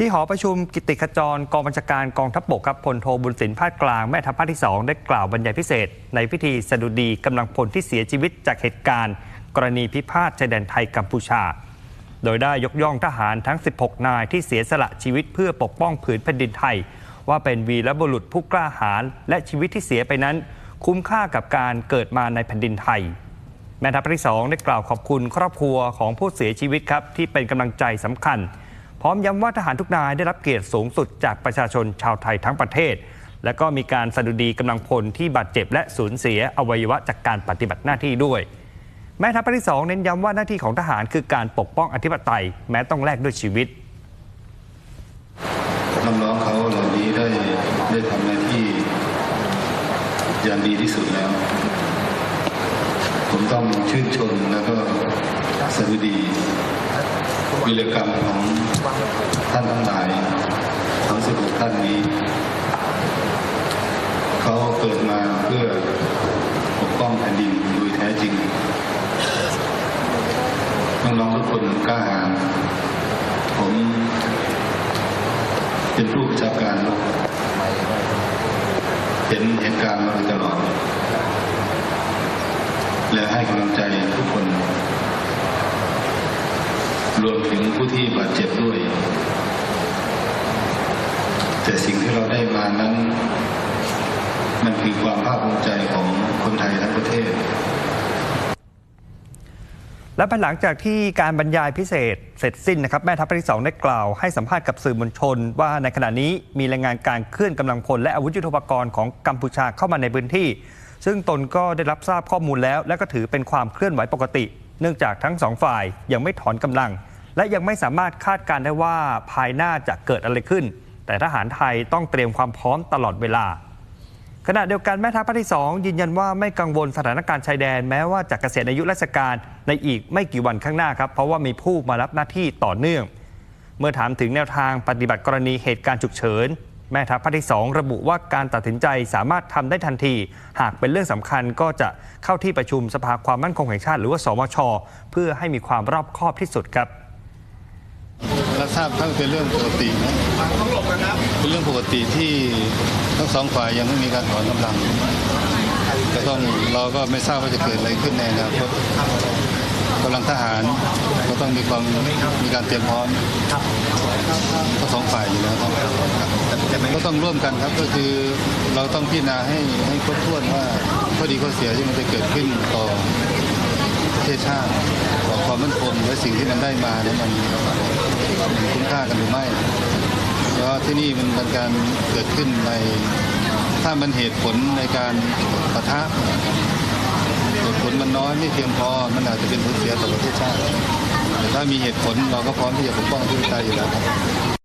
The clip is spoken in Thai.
ที่หอประชุมกิติขจรกองบัญชาการกองทัพบกครับพลโทบุญสินภาคกลางแม่ทัพภาคที่ 2 ได้กล่าวบรรยายพิเศษ ในพิธีสดุดีกำลังพลที่เสียชีวิตจากเหตุการณ์ กรณีพิพาทชายแดนไทยกัมพูชา โดยได้ยกย่องทหารทั้ง 16 นายที่เสียสละชีวิตเพื่อปกป้องผืนแผ่นดินไทย ว่าเป็นวีรบุรุษผู้กล้าหาญและชีวิตที่เสียไปนั้น คุ้มค่ากับการเกิดมาในแผ่นดินไทย แม่ทัพภาคที่สองได้กล่าวขอบคุณครอบครัวของผู้เสียชีวิตครับที่เป็นกำลังใจสำคัญ พร้อมย้ำว่าทหารทุกนายได้รับเกียรติสูงสุดจากประชาชนชาวไทยทั้งประเทศ และก็มีการสดุดีกำลังพลที่บาดเจ็บและสูญเสียอวัยวะจากการปฏิบัติหน้าที่ด้วย แม่ทัพภาคที่สองเน้นย้ำว่าหน้าที่ของทหารคือการปกป้องอธิปไตยแม้ต้องแลกด้วยชีวิตน้องๆเขาเหล่านี้ได้ได้ทำหน้าที่อย่างดีที่สุดแล้ว ผมต้องชื่นชมแล้วก็สวัสดีวิรกรรมของ ท่านทั้งหลายทั้งสิบหกท่านนี้เขาเกิดมาเพื่อปกป้องแผ่นดินโดยแท้จริงน้องๆทุกคนกล้าหาญผมเป็นผู้ประชาการเห็นเหตุการณ์มาตลอด และให้กำลังใจทุกคน รวมถึงผู้ที่บาดเจ็บด้วย แต่สิ่งที่เราได้มานั้น มันคือความภาคภูมิใจของคนไทยทั้งประเทศ และภายหลังจากที่การบรรยายพิเศษเสร็จสิ้นนะครับแม่ทัพภาคที่สองได้กล่าวให้สัมภาษณ์กับสื่อมวลชน ว่าในขณะนี้มีรายงานการเคลื่อนกำลังพลและอาวุธยุทโธปกรณ์ของกัมพูชาเข้ามาในพื้นที่ ซึ่งตนก็ได้รับทราบข้อมูลแล้ว และก็ถือเป็นความเคลื่อนไหวปกติเนื่องจากทั้งสองฝ่ายยังไม่ถอนกำลัง และยังไม่สามารถคาดการได้ว่าภายหน้าจะเกิดอะไรขึ้น แต่ทหารไทยต้องเตรียมความพร้อมตลอดเวลา ขณะเดียวกันแม่ทัพภาคที่ 2 ยืนยันว่าไม่กังวลสถานการณ์ชายแดนแม้ว่าจะเกษียณอายุราชการในอีกไม่กี่วันข้างหน้าครับเพราะว่ามีผู้มารับหน้าที่ต่อเนื่อง เมื่อถามถึงแนวทางปฏิบัติกรณีเหตุการณ์ฉุกเฉินแม่ทัพภาคที่ 2 ระบุว่าการตัดสินใจสามารถทำได้ทันที หากเป็นเรื่องสำคัญก็จะเข้าที่ประชุมสภาความมั่นคงแห่งชาติ หรือว่าสมช เพื่อให้มีความรอบคอบที่สุดครับ ราทราบทั้งเป็นเรื่องปกตินะเป็นเรื่องปกติที่ทั้งสองฝ่ายยังไม่มีการถอนกำลังก็ต้องเราก็ไม่ทราบว่าจะเกิดอะไรขึ้นในอนาคตกำลังทหารก็ต้องมีความมีการเตรียมพร้อมทั้งสองฝ่ายอยู่แล้วครับก็ต้องร่วมกันครับก็คือเราต้องพิจารณาให้ให้ครบถ้วนว่าข้อดีข้อเสียที่มันจะเกิดขึ้นต่อประเทศชาติต่อความมั่นคงและสิ่งที่มันได้มาเนี่ยมัน มันคุ้มค่ากันหรือไม่เพราะที่นี่มันเป็นการเกิดขึ้นในถ้ามันเหตุผลในการปะทะเหตุผลมันน้อยไม่เพียงพอมันอาจจะเป็นผลเสียต่อประเทศชาติแต่ถ้ามีเหตุผลเราก็พร้อมที่จะปกป้องที่ใจอยู่แล้วครับ